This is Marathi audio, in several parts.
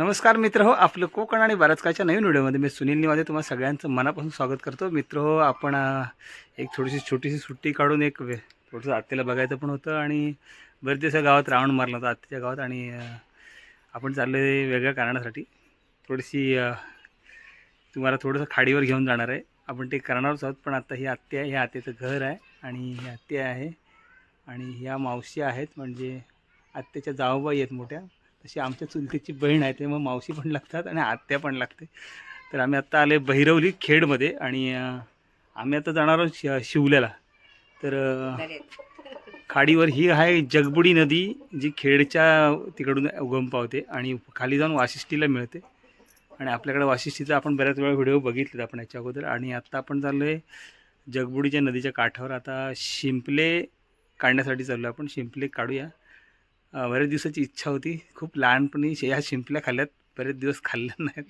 नमस्कार मित्र हो आपलं कोकण आणि बारचकाच्या नवीन व्हिडिओमध्ये मी सुनील निवादे तुम्हाला सगळ्यांचं मनापासून स्वागत करतो. मित्र हो आपण एक थोडीशी छोटीशी सुट्टी काढून एक वे थोडंसं आत्याला बघायचं पण होतं आणि बरेच दिवसा गावात राऊंड मारला होता आत्याच्या गावात आणि आपण चाललो आहे वेगळ्या कारणासाठी. थोडीशी तुम्हाला थोडंसं खाडीवर घेऊन जाणार आहे. आपण ते करणारच आहोत पण आता ही आत्या आहे हे आत्याचं घर आहे आणि ही आत्या आहे आणि ह्या मावशी आहेत म्हणजे आत्याच्या जाऊबाई आहेत मोठ्या. तशी आमच्या चुलतीची बहीण आहे ते मग मावशी पण लागतात आणि आत्या पण लागते. तर आम्ही आत्ता आले बहिरवली खेडमध्ये आणि आम्ही आता जाणार आहोत शि शिवल्याला. तर खाडीवर ही आहे जगबुडी नदी जी खेडच्या तिकडून उगम पावते आणि खाली जाऊन वाशिष्ठीला मिळते. आणि आपल्याकडे वाशिष्ठीचा आपण बऱ्याच वेळा व्हिडिओ बघितलेत आपण याच्या अगोदर. आणि आत्ता आपण चाललो आहे जगबुडीच्या नदीच्या काठावर. आता शिंपले काढण्यासाठी चाललो आहे आपण. शिंपले काढूया. बऱ्याच दिवसाची इच्छा होती. खूप लहानपणी ह्या शिंपल्या खाल्ल्यात. बरेच दिवस खाल्ल्या नाहीत.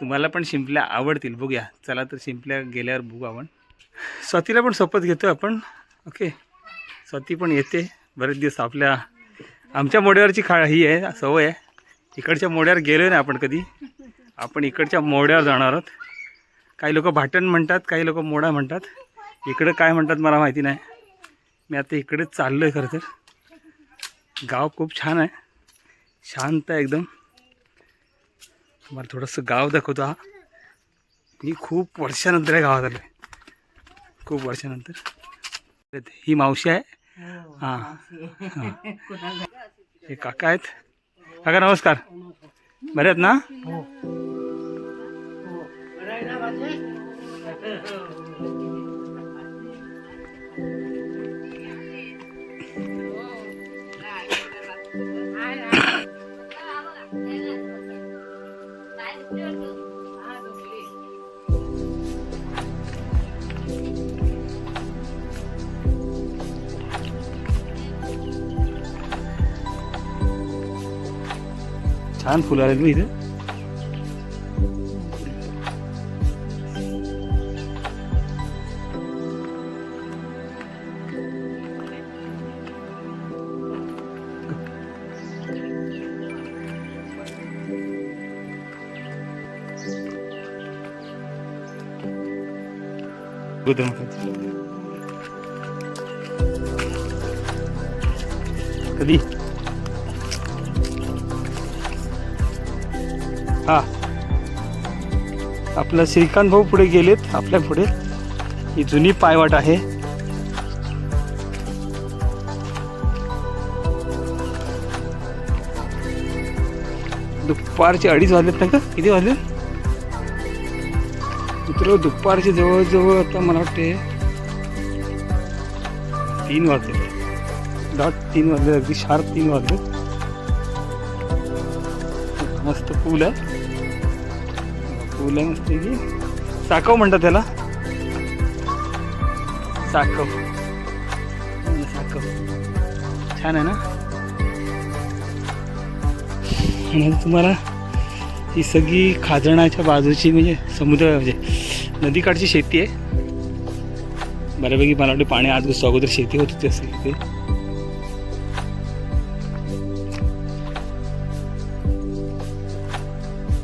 तुम्हाला पण शिंपल्या आवडतील. बघूया. चला तर शिंपल्या गेल्यावर बघू आपण. स्वातीला पण सोबत घेतो आपण. ओके. स्वाती पण येते. बरेच दिवस आपल्या आमच्या मोड्यावरची खा ही आहे सवय आहे. इकडच्या मोड्यावर गेलो नाही आपण कधी? आपण इकडच्या मोड्यावर जाणार आहोत. काही लोक भाटण म्हणतात काही लोक मोडा म्हणतात. इकडं काय म्हणतात मला माहिती नाही. मी आता इकडेच चाललो आहे खरं तर. गाव खूप छान आहे शांत आहे एकदम। मला थोडंसं गाव दाखवतो हा। मी खूप वर्षानंतर या गावात आलो आहे खूप वर्षानंतर ही मावशी आहे हाँ। हाँ। हे काका आहेत। काका नमस्कार। बरे आहेत ना? छान फुलं आले तुम्ही इथे बुद्ध कधी हा. आपला श्रीकांत भाऊ पुढे गेलेत आपल्या पुढे. ही जुनी पायवाट आहे. दुपारचे अडीच वाजलेत ना का किती वाजले? मित्र दुपारचे जवळजवळ आता मला वाटते तीन वाजले. डॉट तीन वाजले अगदी शार्प तीन वाजले. मस्त पूल आहे. पूल मस्त की? साकव म्हणतात त्याला. साकव हं, साकव छान आहे ना? आणि तुम्हाला ही सगळी खाजणाच्या बाजूची म्हणजे समुद्र म्हणजे नदीकाठची शेती आहे. बऱ्यापैकी मला वाटतं पाणी आज घुसतो अगोदर शेती होत होती असेल इथे.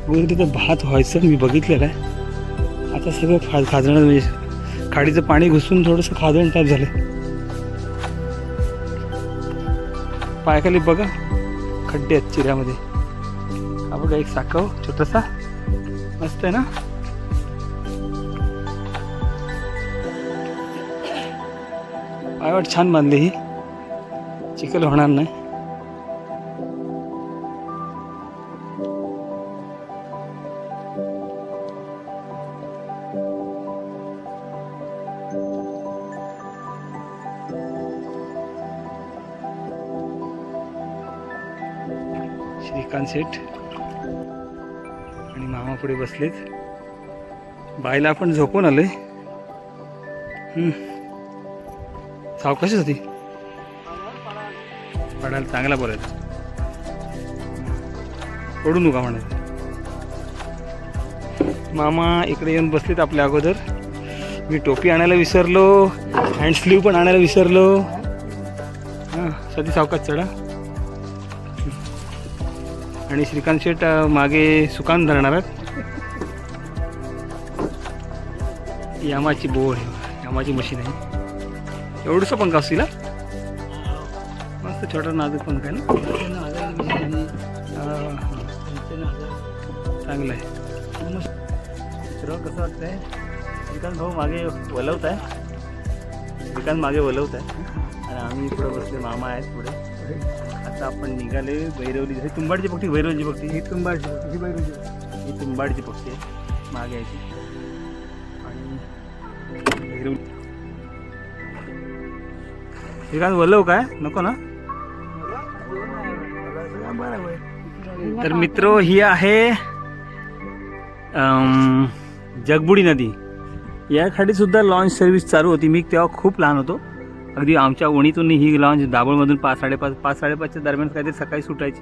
वगैरे तिथं भात व्हायचं मी बघितलेलं आहे. आता सगळं खा खाजणं म्हणजे खाडीचं पाणी घुसून थोडंसं खाजण टाईप झालं पायाखाली बघा खड्डे आहेत चिऱ्यामध्ये. हा बघा एक साखव छोटासा. मस्त आहे ना? पायवाट छान बांधली ही. चिखल होणार नाही. श्रीकांत आणि मामा पुढे बसलेत. बायला आपण झोपून आलोय. हम्म. सावकाशच होती पडायला चांगला बोलायचा पडू नका म्हणत मामा इकडे येऊन बसलेत आपल्या अगोदर. मी टोपी आणायला विसरलो. हँड स्लीव पण आणायला विसरलो. हां सधी सावकाश चढा. आणि श्रीकांत शेट मागे सुकान धरणार आहेत. यामाची बोळ आहे. यामाची मशीन आहे. एवढंसं पंखा असतील मस्त छोटा नाजूक पंखा आहे ना. चांगलं आहे. मित्र कसं वाटतंय? श्रीकांत भाऊ मागे वलवत आहे श्रीकांत मागे वलवत आहे आम्ही पुढे बसले मामा आहेत पुढे. आता आपण निघाले भैरवली. हे तुंबाडची पक्षी भैरवलीची पक्षी ही तुंबाडची ही भैरवली ही तुंबाडची पक्षी आहे. मागे यायची आणि भैरवली. श्रीकांत वलव काय? नको ना? तर मित्र ही आहे जगबुडी नदी. या खाली सुद्धा लॉन्च सर्व्हिस चालू होती. मी तेव्हा खूप लहान होतो. अगदी आमच्या ओणीतून ही लॉन्च दाभोळमधून पाच साडेपाच पाच साडेपाचच्या दरम्यान काहीतरी सकाळी सुटायची.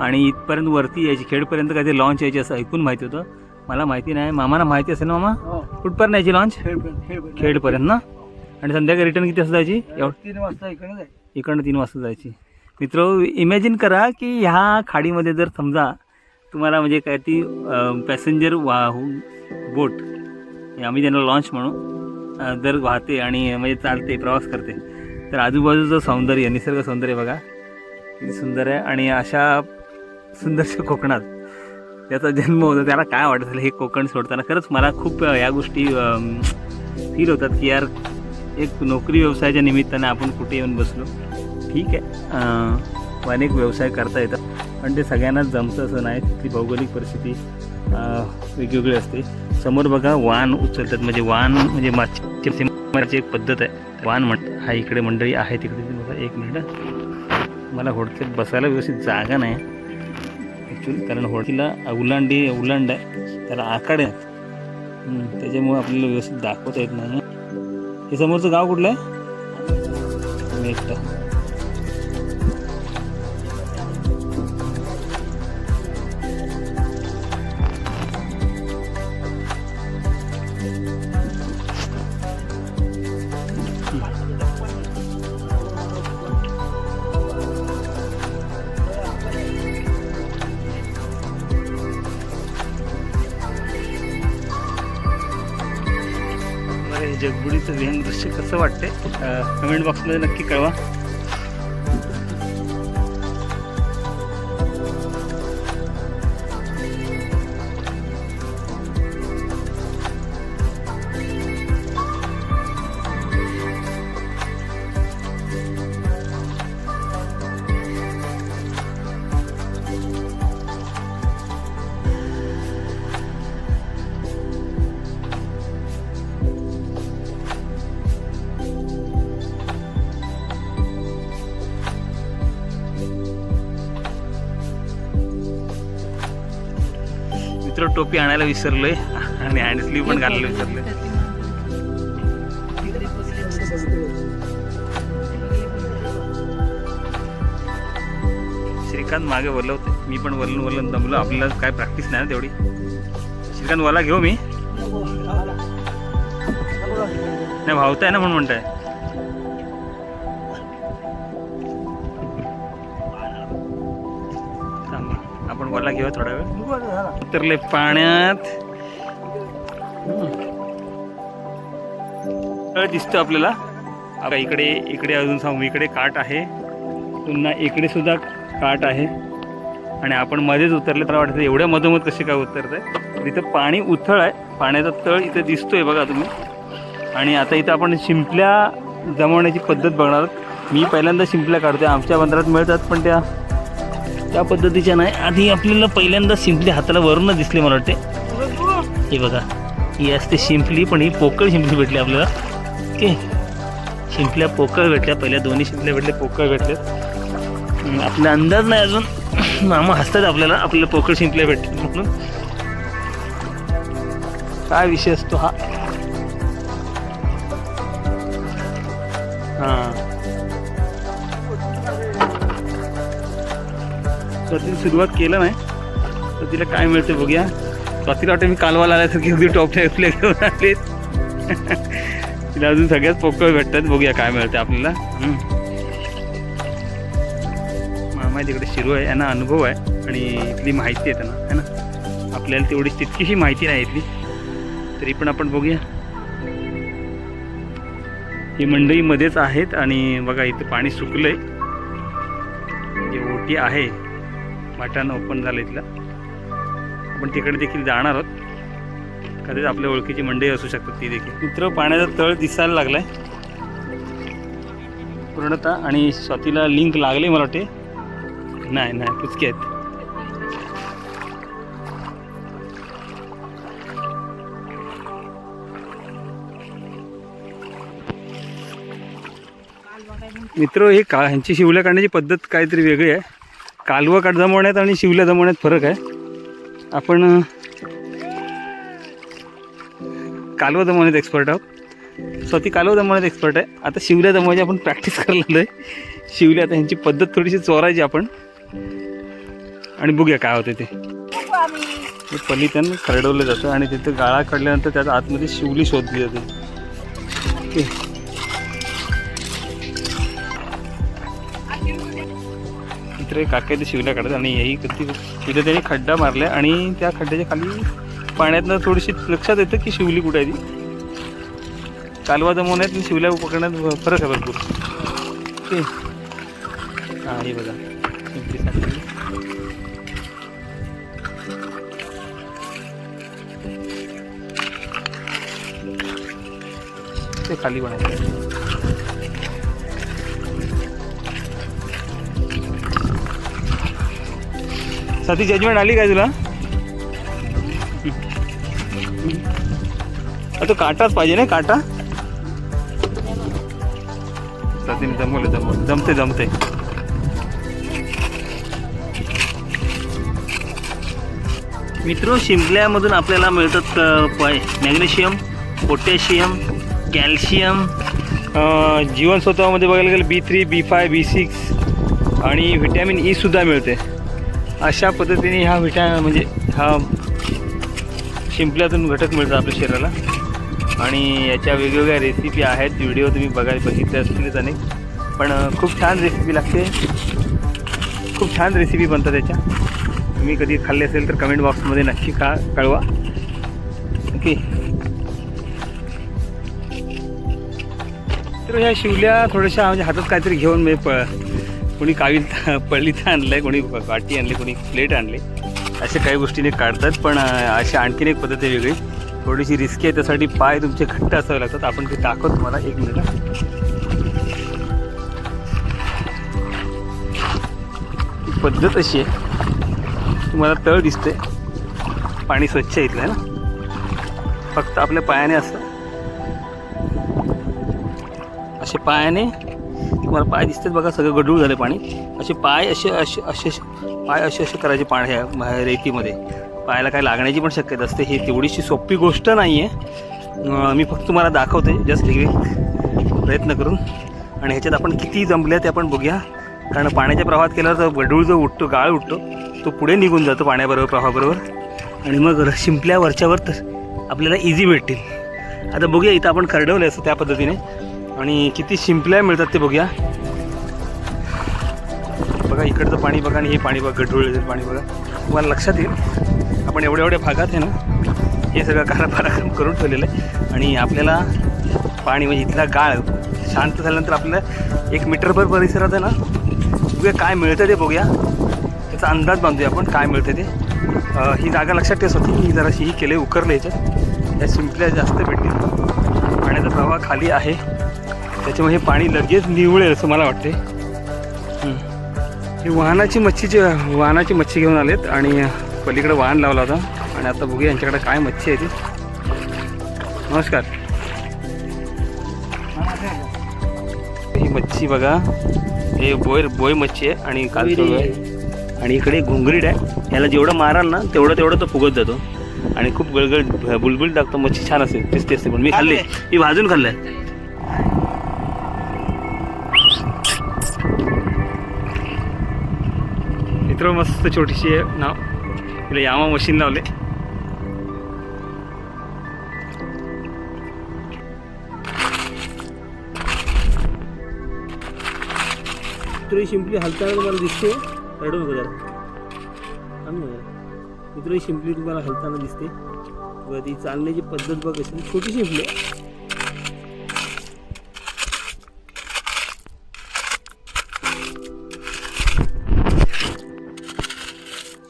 आणि इथपर्यंत वरती यायची खेडपर्यंत काहीतरी लॉन्च यायची असं ऐकून माहिती होतं. मला माहिती नाही. मामाला माहिती असेल ना मामा? कुठपर्यंत यायची लॉन्च खेडपर्यंत ना? आणि संध्याकाळी रिटर्न किती वाजता जायची? एवढं तीन वाजता इकडे जाय इकडनं तीन वाजता जायची. मित्र इमॅजिन करा की ह्या खाडीमध्ये जर समजा तुम्हाला म्हणजे काय ती पॅसेंजर वाहू बोट आम्ही त्यांना लॉन्च म्हणू. दर वाहते आणि म्हणजे चालते प्रवास करते. तर आजूबाजूचं सौंदर्य निसर्ग सौंदर्य बघा. किती सुंदर आहे. आणि अशा सुंदरशा कोकणात त्याचा जन्म होतो त्याला काय वाटत असेल हे कोकण सोडताना? खरंच मला खूप या गोष्टी फील होतात की यार एक नोकरी व्यवसायाच्या निमित्ताने आपण कुठे येऊन बसलो. ठीक आहे. अनेक व्यवसाय करता येतात पण ते सगळ्यांनाच जमतं असं नाही. तिथली भौगोलिक परिस्थिती वेगवेगळी असते. समोर बघा वाण उचलतात. म्हणजे वाण म्हणजे मागची एक पद्धत आहे. वाण म्हण हा इकडे मंडळी आहे तिकडे बघा एक मिनिट. मला होडक्यात बसायला व्यवस्थित जागा नाही. ॲक्च्युली कारण होडकीला उलांडी उलांड आहे. त्याला आकडे आहेत. त्याच्यामुळे आपल्याला व्यवस्थित दाखवता येत नाही. हे समोरचं गाव कुठलं आहे? मेघटा तुमचं हे दृश्य कसं वाटते कमेंट बॉक्समध्ये नक्की कळवा. टोपी आणायला विसरलोय. आणि हँड स्लीव पण घालायला विसरलोय. श्रीकांत मागे वलवते मी पण वलन वलन दमलो. आपल्याला काय प्रॅक्टिस नाही ना तेवढी. श्रीकांत वला घेऊ मी? नाही भावताय ना म्हणून म्हणताय. वला घेऊ थोडा वेळ. उतरले पाण्यात. तळ दिसतं आपल्याला. आता इकडे इकडे अजून सांगू इकडे काट आहे. पुन्हा इकडे सुद्धा काट आहे. आणि आपण मध्येच उतरले तर वाटतं एवढ्या मधोमध कसे काय उतरत आहे इथं पाणी उथळ आहे. पाण्याचा तळ इथं दिसतोय बघा तुम्ही. आणि आता इथं आपण शिंपल्या जमवण्याची पद्धत बघणार मी पहिल्यांदा शिंपल्या काढतोय. आमच्या बंदरात मिळतात पण त्या त्या पद्धतीच्या नाही. आधी आपल्याला पहिल्यांदा शिंपली हाताला वरूनच दिसली मला वाटते. हे बघा. ही असते शिंपली पण ही पोकळ शिंपली भेटली आपल्याला. ओके. शिंपल्या पोकळ भेटल्या. पहिल्या दोन्ही शिंपल्या भेटल्या पोकळ भेटल्यात आपला अंदाज नाही अजून. मामा हसतात आपल्याला. आपल्याला पोकळ शिंपल्या भेटतील म्हणून. काय विषय असतो हा? हां. तर सुरुवात केलं नाही. तर तिला काय मिळतं बघूया. स्वातीला वाटतं मी कालवाला आल्यासारखी अगदी टॉप टाईपले घेऊन आले. तिला अजून सगळ्याच पोकळ भेटतात. बघूया काय मिळतं आपल्याला. मामा तिकडे शिरू आहे. यांना अनुभव आहे. आणि इथली माहिती आहे त्यांना. है ना? आपल्याला तेवढी तितकीशी माहिती नाही इथली. तरी पण आपण बघूया. ही मंडईमध्येच आहेत. आणि बघा इथे पाणी सुकलंय. जे ओटी आहे. वाटानं ओपन झालं इथलं. आपण तिकडे देखील जाणार आहोत. कधीच आपल्या ओळखीची मंडई असू शकतात ती देखील. मित्र पाण्याचा तळ दिसायला लागला आहे पूर्णतः आणि स्वातीला लिंक लागले मला वाटते. नाही नाही पुचके आहेत. मित्र हे का ह्यांची शिवल्या काढण्याची पद्धत काहीतरी वेगळी आहे. कालवं काढ जमवण्यात आणि शिवल्या जमवण्यात फरक आहे. आपण अं, कालवं जमवण्यात एक्सपर्ट आहोत. स्वतः कालवं जमवण्यात एक्सपर्ट आहे. आता शिवल्या जमवायची आपण प्रॅक्टिस करायला आहे. शिवल्या आता ह्यांची पद्धत थोडीशी चोरायची आपण. आणि बघूया काय होते ते. हे पलितन खरडवलं जातं आणि तिथं गाळा काढल्यानंतर त्याच्या आतमध्ये शिवली शोधली जाते. ओके काका ते शिवल्या काढत आणि याही कधी तिथे त्यांनी खड्डा मारला आणि त्या खड्ड्याच्या खाली पाण्यातनं थोडीशी लक्षात येतं की शिवली कुठे आहे ती. कालवा जमवण्यात आणि शिवल्या पकडण्यात फरक आहे भरपूर. ओके. हां हे बघा. शिंपली साठवली. ते खाली बनायचं साथी जजमेंट आली काय तुला? अ, तो काटाच पाहिजे ना काटा? सतीने जमवलं जमवलं. जमते जमते. मित्र शिंपल्यामधून आपल्याला मिळतात अ, पाय. मॅग्नेशियम पोटॅशियम कॅल्शियम जीवनसत्वामध्ये बघायला गेलं B three B five B six आणि व्हिटॅमिन ई सुद्धा मिळते. अशा पद्धतीने ह्या विटा म्हणजे हा शिंपल्यातून घटक मिळतात आपल्या शरीराला. आणि याच्या वेगवेगळ्या रेसिपी आहेत. व्हिडिओ तुम्ही बघायला बघितले असतीलच अनेक. पण खूप छान रेसिपी लागते. खूप छान रेसिपी बनतात त्याच्या. तुम्ही कधी खाल्ले असेल तर कमेंट बॉक्समध्ये नक्की का कळवा. ओके तर ह्या शिवल्या थोड्याशा म्हणजे हातात काहीतरी घेऊन मी प कोणी कावी पळीत आणलं आहे कोणी वाटी आणली कोणी प्लेट आणले अशा काही गोष्टीने काढतात. पण अशी आणखीन एक पद्धत आहे वेगळी. थोडीशी रिस्की आहे त्यासाठी पाय तुमचे घट्ट असावे लागतात. आपण ते दाखवत तुम्हाला. एक मिनिट. पद्धत अशी आहे. तुम्हाला तळ दिसते पाणी स्वच्छ आहे इथलं आहे ना? फक्त आपल्या पायाने असं असे पायाने तुम्हाला पाय दिसतात बघा सगळं गडूळ झालं पाणी. असे पाय असे असे असे पाय असे असे करायचे पाण्या ह्या रेतीमध्ये. पायाला काय लागण्याची पण शक्यता असते. ही तेवढीशी सोपी गोष्ट नाही आहे मी फक्त तुम्हाला दाखवते. जस्ट प्रयत्न करून. आणि ह्याच्यात आपण किती जमले ते आपण बघूया. कारण पाण्याच्या प्रवाहात केल्यावर तर गडूळ जो उठतो गाळ उठतो तो पुढे निघून जातो पाण्याबरोबर प्रवाहाबरोबर. आणि मग शिंपल्या वरच्यावर तर आपल्याला इझी भेटतील. आता बघूया इथं आपण खरडवलं असं त्या पद्धतीने. आणि किती शिंपल्या मिळतात ते बघूया. बघा इकडचं पाणी बघा आणि हे पाणी बघा गढूळ पाणी बघा. तुम्हाला लक्षात येईल आपण एवढ्या एवढ्या भागात आहे ना हे सगळं कारापराक्रम करून ठेवलेलं आहे. आणि आपल्याला पाणी म्हणजे इथला गाळ शांत झाल्यानंतर आपल्याला एक मीटरभर परिसरात आहे ना बघूया काय मिळतं ते बघूया. त्याचा अंदाज बांधूया आपण काय मिळतं ते. ही जागा लक्षात ठेवत होती ही जराशी ही केले उकरलं याच्यात. या शिंपल्या जास्त भेटतील. पाण्याचा प्रवाह खाली आहे. त्याच्यामुळे हे पाणी लगेच निवळेल असं मला वाटते हं. वाहनाची मच्छीची वाहनाची मच्छी घेऊन आलेत आणि पलीकडे वाहन लावला होता. आणि आता बघूया यांच्याकडे काय मच्छी आहे ती. नमस्कार. ही मच्छी बघा. हे बोय बोय मच्छी आहे आणि कालचोळ आहे. आणि इकडे घुंगरीड आहे. याला जेवढं माराल ना तेवढं तेवढं तो फुगत जातो. आणि खूप गळगळ बुलबुल टाकतो मच्छी छान असते टेस्टी असते. पण मी खाल्ली. मी भाजून खाल्लंय. मित्र मस्त छोटीशी आहे. नाव? तिला यामा मशीन लावले. तर शिंपली हलताना तुम्हाला दिसते. रडू नको जरा. आम्ही मित्र शिंपली तुम्हाला हलताना दिसते. व ती चालण्याची पद्धत बघ असेल छोटी शिंपली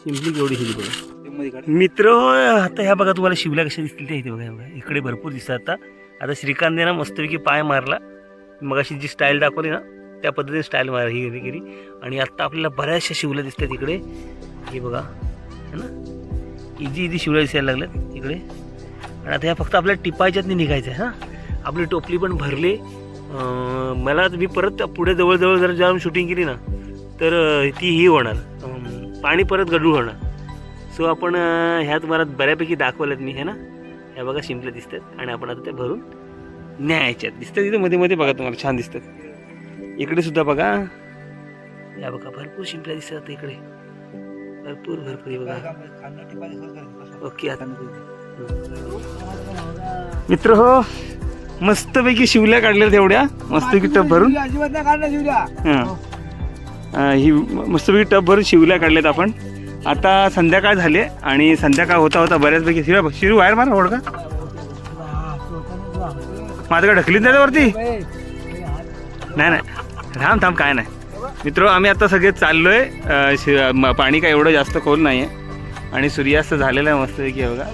शिंपली केवढी शिली बघा. मित्र आता ह्या बघा तुम्हाला शिवल्या कशा दिसतील त्या इथे बघा बघा. इकडे भरपूर दिसतात आता. आता श्रीकांतने ना मस्तपैकी पाय मारला. मग अशी जी स्टाईल दाखवली ना त्या पद्धतीने स्टाईल मार ही गेली गेली. आणि आत्ता आपल्याला बऱ्याचशा शिवल्या दिसतात इकडे. हे बघा है ना? इजी इजी शिवल्या दिसायला लागल्यात इकडे. आणि आता ह्या फक्त आपल्या टिपायच्यात नाही निघायचं आहे हां? आपली टोपली पण भरली. मला मी परत पुढे जवळजवळ जर जाऊन शूटिंग केली ना तर ती ही होणार. पाणी परत गडूळ होणार. सो आपण ह्या तुम्हाला बऱ्यापैकी दाखवल्यात मी है ना? ह्या बघा शिंपल्या दिसतात आणि आपण आता त्या भरून न्यायच्यात. दिसतात तिथे? मध्ये मध्ये बघा तुम्हाला छान दिसतात इकडे सुद्धा बघा. या बघा भरपूर शिंपल्या दिसतात इकडे. भरपूर भरपूर हे बघा. ओके आता. मित्र हो मस्तपैकी शिवल्या काढल्या तेवढ्या मस्तपैकी टप भरून. ही मस्तपैकी टप भरून शिवल्या काढल्यात आपण. आता संध्याकाळ झाले आणि संध्याकाळ होता होता बऱ्याचपैकी शिरू शिरू बाहेर मारा ओळखा माझं काय ढकलीत नाही वरती? नाही नाही. थांब थांब काय नाही. मित्र आम्ही आता सगळे चाललोय. आहे शि- पाणी काय एवढं जास्त खोल नाही आहे आणि सूर्यास्त झालेला आहे मस्तपैकी बघा.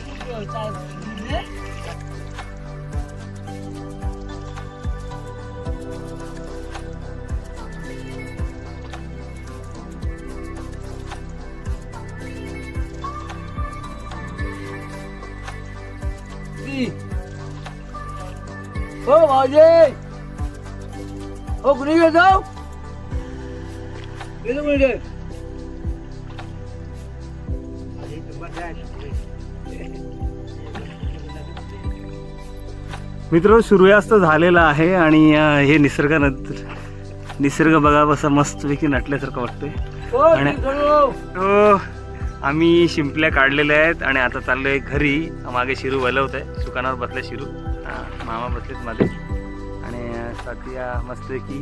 हो भाऊजी हो कुणी गेलो? गेलो कुणी मित्र सूर्यास्त झालेला आहे आणि हे निसर्ग निसर्ग बघा बसा मस्तपैकी नटल्यासारखं वाटतंय. हो आणि- तो आम्ही शिंपल्या काढलेल्या आहेत आणि आता चाललोय घरी. मागे शिरू वलवत आहे दुकानावर बसले शिरू. मामा बसलेत मध्ये. आणि साथिया मस्तपैकी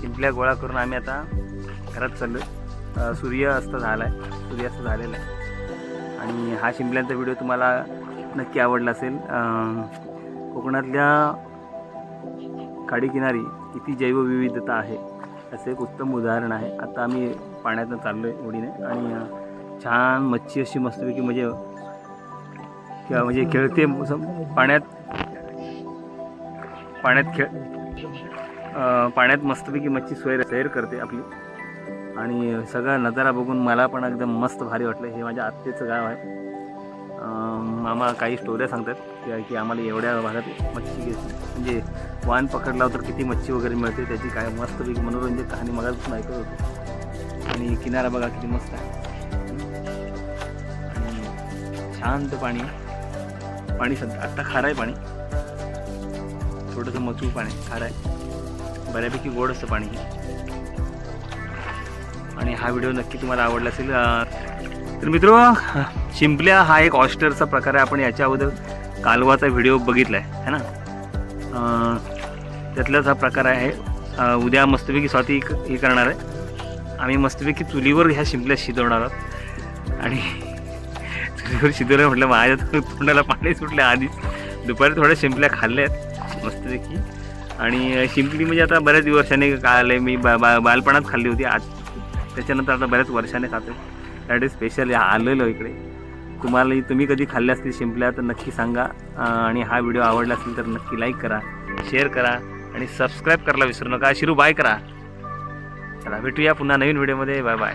शिंपल्या गोळा करून आम्ही आता घरात चाललो अं, सूर्य अस्त झाला आहे सूर्यास्त झालेला आहे. आणि हा शिंपल्यांचा व्हिडिओ तुम्हाला नक्की आवडला असेल. कोकणातल्या काडीकिनारी किती जैवविविधता आहे. असं एक उत्तम उदाहरण आहे. आता आम्ही पाण्यातनं चाललो आहे ओढीने आणि छान मच्छी अशी मस्तपैकी म्हणजे किंवा म्हणजे खेळते. पाण्यात पाण्यात खेळ पाण्यात मस्तपैकी मच्छी सैर सैर करते आपली. आणि सगळा नजारा बघून मला पण एकदम मस्त भारी वाटलं. हे माझ्या आत्तेचं गाव आहे. मामा काही स्टोऱ्या सांगतात की- की आम्हाला एवढ्या भागात मच्छी म्हणजे वाहन पकडला तर किती मच्छी वगैरे मिळते त्याची काय मस्तपैकी मनोरंजक कहाणी मला ऐकत होतो. आणि किनारा बघा किती मस्त आहे. शांत पाणी. पाणी सध्या आत्ता खारं आहे पाणी. थोडंसं मचू पाणी खारं आहे बऱ्यापैकी गोड असतं पाणी. आणि हा व्हिडिओ नक्की तुम्हाला आवडला असेल तर मित्र शिंपल्या हा एक ऑस्टरचा प्रकार आहे. आपण याच्या अगोदर कालवाचा व्हिडिओ बघितला आहे है ना? त्यातलाच हा प्रकार आहे. उद्या मस्तपैकी स्वाती हे करणार आहे. आम्ही मस्तपैकी चुलीवर ह्या शिंपल्या शिजवणार आहोत. आणि चुलीवर शिजवलं म्हटलं माझ्या तोंडाला पाणी सुटलं आधीच. दुपारी थोड्या शिंपल्या खाल्ल्या आहेत मस्तपैकी आणि शिंपली म्हणजे आता बऱ्याच वर्षाने खाल्ले मी बा बा बालपणात खाल्ली होती. आज त्याच्यानंतर आता बऱ्याच वर्षाने खातो त्यासाठी स्पेशल आलेलो इकडे. तुम्हाला तुम्ही कधी खाल्ल्या असतील शिंपल्या तर नक्की सांगा. आणि हा व्हिडिओ आवडला असेल तर नक्की लाईक करा शेअर करा आणि सबस्क्राईब करायला विसरू नका. शिरू बाय करा. चला भेटूया पुन्हा नवीन व्हिडिओमध्ये. Bye bye